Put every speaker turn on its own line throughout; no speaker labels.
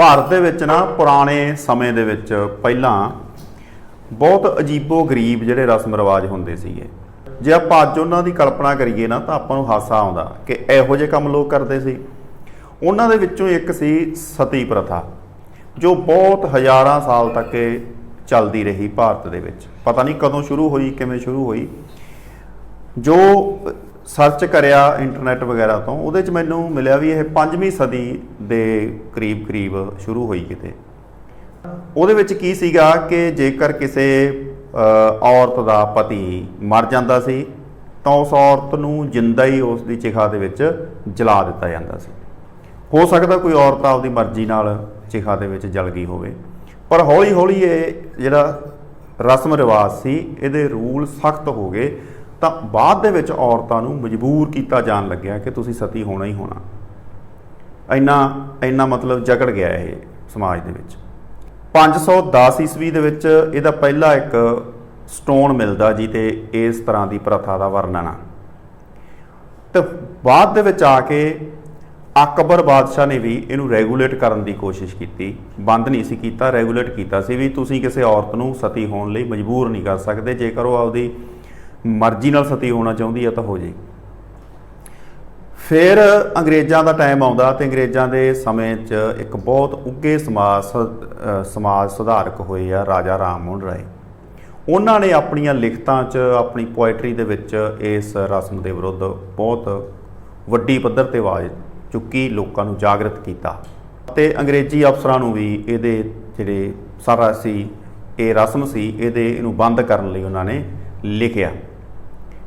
ਭਾਰਤ ਦੇ ਵਿੱਚ ਨਾ ਪੁਰਾਣੇ ਸਮੇਂ ਦੇ ਵਿੱਚ ਪਹਿਲਾਂ ਬਹੁਤ ਅਜੀਬੋ ਗਰੀਬ ਜਿਹੜੇ ਰਸਮ ਰਿਵਾਜ ਹੁੰਦੇ ਸੀਗੇ। ਜੇ ਆਪਾਂ ਅੱਜ ਉਹਨਾਂ ਦੀ ਕਲਪਨਾ ਕਰੀਏ ਨਾ ਤਾਂ ਆਪਾਂ ਨੂੰ ਹਾਸਾ ਆਉਂਦਾ ਕਿ ਇਹੋ ਜਿਹੇ ਕੰਮ ਲੋਕ ਕਰਦੇ ਸੀ। ਉਹਨਾਂ ਦੇ ਵਿੱਚੋਂ ਇੱਕ ਸੀ ਸਤੀ ਪ੍ਰਥਾ, ਜੋ ਬਹੁਤ ਹਜ਼ਾਰਾਂ ਸਾਲ ਤੱਕ ਚੱਲਦੀ ਰਹੀ ਭਾਰਤ ਦੇ ਵਿੱਚ। ਪਤਾ ਨਹੀਂ ਕਦੋਂ ਸ਼ੁਰੂ ਹੋਈ, ਕਿਵੇਂ ਸ਼ੁਰੂ ਹੋਈ। ਜੋ ਸਰਚ ਕਰਿਆ ਇੰਟਰਨੈਟ ਵਗੈਰਾ ਤੋਂ, ਉਹਦੇ ਚ ਮੈਨੂੰ ਮਿਲਿਆ ਵੀ ਇਹ 5ਵੀਂ ਸਦੀ ਦੇ ਕਰੀਬ ਕਰੀਬ ਸ਼ੁਰੂ ਹੋਈ ਕਿਤੇ। ਉਹਦੇ ਵਿੱਚ ਕੀ ਸੀਗਾ ਕਿ ਜੇਕਰ ਕਿਸੇ ਔਰਤ ਦਾ ਪਤੀ ਮਰ ਜਾਂਦਾ ਸੀ, ਤਾਂ ਉਸ ਔਰਤ ਨੂੰ ਜਿੰਦਾ ਹੀ ਉਸ ਦੀ ਚਿਖਾ ਦੇ ਵਿੱਚ ਜਲਾ ਦਿੱਤਾ ਜਾਂਦਾ ਸੀ। ਹੋ ਸਕਦਾ ਕੋਈ ਔਰਤ ਆਪਦੀ ਮਰਜ਼ੀ ਨਾਲ ਚਿਖਾ ਦੇ ਵਿੱਚ ਜਲ ਗਈ ਹੋਵੇ, ਪਰ ਹੌਲੀ ਹੌਲੀ ਇਹ ਜਿਹੜਾ ਰਸਮ ਰਿਵਾਜ ਸੀ, ਇਹਦੇ ਰੂਲ ਸਖਤ ਹੋ ਗਏ। ਤਾਂ ਬਾਅਦ ਦੇ ਵਿੱਚ ਔਰਤਾਂ ਨੂੰ ਮਜਬੂਰ ਕੀਤਾ ਜਾਣ ਲੱਗਿਆ ਕਿ ਤੁਸੀਂ ਸਤੀ ਹੋਣਾ ਹੀ ਹੋਣਾ। ਇੰਨਾ ਇੰਨਾ ਮਤਲਬ ਜਕੜ ਗਿਆ ਇਹ ਸਮਾਜ ਦੇ ਵਿੱਚ। 510 ਈਸਵੀ ਦੇ ਵਿੱਚ ਇਹਦਾ ਪਹਿਲਾ ਇੱਕ ਸਟੋਨ ਮਿਲਦਾ ਜੀ ਤੇ ਇਸ ਤਰ੍ਹਾਂ ਦੀ ਪ੍ਰਥਾ ਦਾ ਵਰਣਨ ਆ। ਤੇ ਬਾਅਦ ਦੇ ਵਿੱਚ ਆ ਕੇ ਅਕਬਰ ਬਾਦਸ਼ਾਹ ਨੇ ਵੀ ਇਹਨੂੰ ਰੈਗੂਲੇਟ ਕਰਨ ਦੀ ਕੋਸ਼ਿਸ਼ ਕੀਤੀ। ਬੰਦ ਨਹੀਂ ਸੀ ਕੀਤਾ, ਰੈਗੂਲੇਟ ਕੀਤਾ ਸੀ ਵੀ ਤੁਸੀਂ ਕਿਸੇ ਔਰਤ ਨੂੰ ਸਤੀ ਹੋਣ ਲਈ ਮਜਬੂਰ ਨਹੀਂ ਕਰ ਸਕਦੇ। ਜੇਕਰ ਉਹ ਆਪਦੀ ਮਰਜ਼ੀ ਨਾਲ ਸਤੀ ਹੋਣਾ ਚਾਹੁੰਦੀ ਆ ਤਾਂ ਹੋ ਜੇ ਫਿਰ ਅੰਗਰੇਜ਼ਾਂ ਦਾ ਟਾਈਮ ਆਉਂਦਾ ਤੇ ਅੰਗਰੇਜ਼ਾਂ ਦੇ ਸਮੇਂ 'ਚ ਇੱਕ ਬਹੁਤ ਉੱਗੇ ਸਮਾਜ ਸਮਾਜ ਸੁਧਾਰਕ ਹੋਏ ਆ ਰਾਜਾ ਰਾਮ ਮੋਹਨ ਰਾਏ। ਉਹਨਾਂ ਨੇ ਆਪਣੀਆਂ ਲਿਖਤਾਂ 'ਚ, ਆਪਣੀ ਪੋਇਟਰੀ ਦੇ ਵਿੱਚ ਇਸ ਰਸਮ ਦੇ ਵਿਰੁੱਧ ਬਹੁਤ ਵੱਡੀ ਪੱਧਰ ਤੇ ਆਵਾਜ਼ ਚੁੱਕੀ, ਲੋਕਾਂ ਨੂੰ ਜਾਗਰਤ ਕੀਤਾ ਤੇ ਅੰਗਰੇਜ਼ੀ ਅਫਸਰਾਂ ਨੂੰ ਵੀ ਇਹਦੇ ਜਿਹੜੇ ਸਾਰਾ ਸੀ, ਇਹ ਰਸਮ ਸੀ, ਇਹਦੇ ਇਹਨੂੰ ਬੰਦ ਕਰਨ ਲਈ ਉਹਨਾਂ ਨੇ ਲਿਖਿਆ।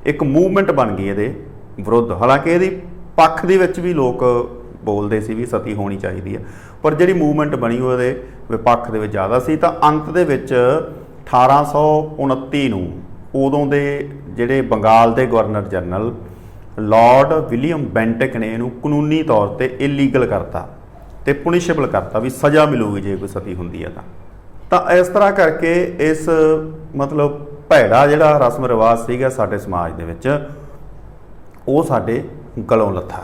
ਇੱਕ ਮੂਵਮੈਂਟ ਬਣ ਗਈ ਇਹਦੇ ਵਿਰੁੱਧ। ਹਾਲਾਂਕਿ ਇਹਦੀ ਪੱਖ ਦੇ ਵਿੱਚ ਵੀ ਲੋਕ ਬੋਲਦੇ ਸੀ ਵੀ ਸਤੀ ਹੋਣੀ ਚਾਹੀਦੀ ਹੈ, ਪਰ ਜਿਹੜੀ ਮੂਵਮੈਂਟ ਬਣੀ ਉਹਦੇ ਵਿਪੱਖ ਦੇ ਵਿੱਚ ਜ਼ਿਆਦਾ ਸੀ। ਤਾਂ ਅੰਤ ਦੇ ਵਿੱਚ 1829 ਨੂੰ ਉਦੋਂ ਦੇ ਜਿਹੜੇ ਬੰਗਾਲ ਦੇ governor general lord William Bentinck ਨੇ ਇਹਨੂੰ ਕਾਨੂੰਨੀ ਤੌਰ ਤੇ ਇਲੀਗਲ ਕਰਤਾ ਤੇ ਪੁਨਿਸ਼ੇਬਲ ਕਰਤਾ ਵੀ ਸਜ਼ਾ ਮਿਲੂਗੀ ਜੇ ਕੋਈ ਸਤੀ ਹੁੰਦੀ ਹੈ ਤਾਂ। ਤਾਂ ਇਸ ਤਰ੍ਹਾਂ ਕਰਕੇ ਇਸ ਮਤਲਬ ਭੈੜਾ ਜਿਹੜਾ ਰਸਮ ਰਿਵਾਜ ਸੀਗਾ ਸਾਡੇ ਸਮਾਜ ਦੇ ਵਿੱਚ ਉਹ ਸਾਡੇ ਗਲੋਂ ਲੱਥਾ।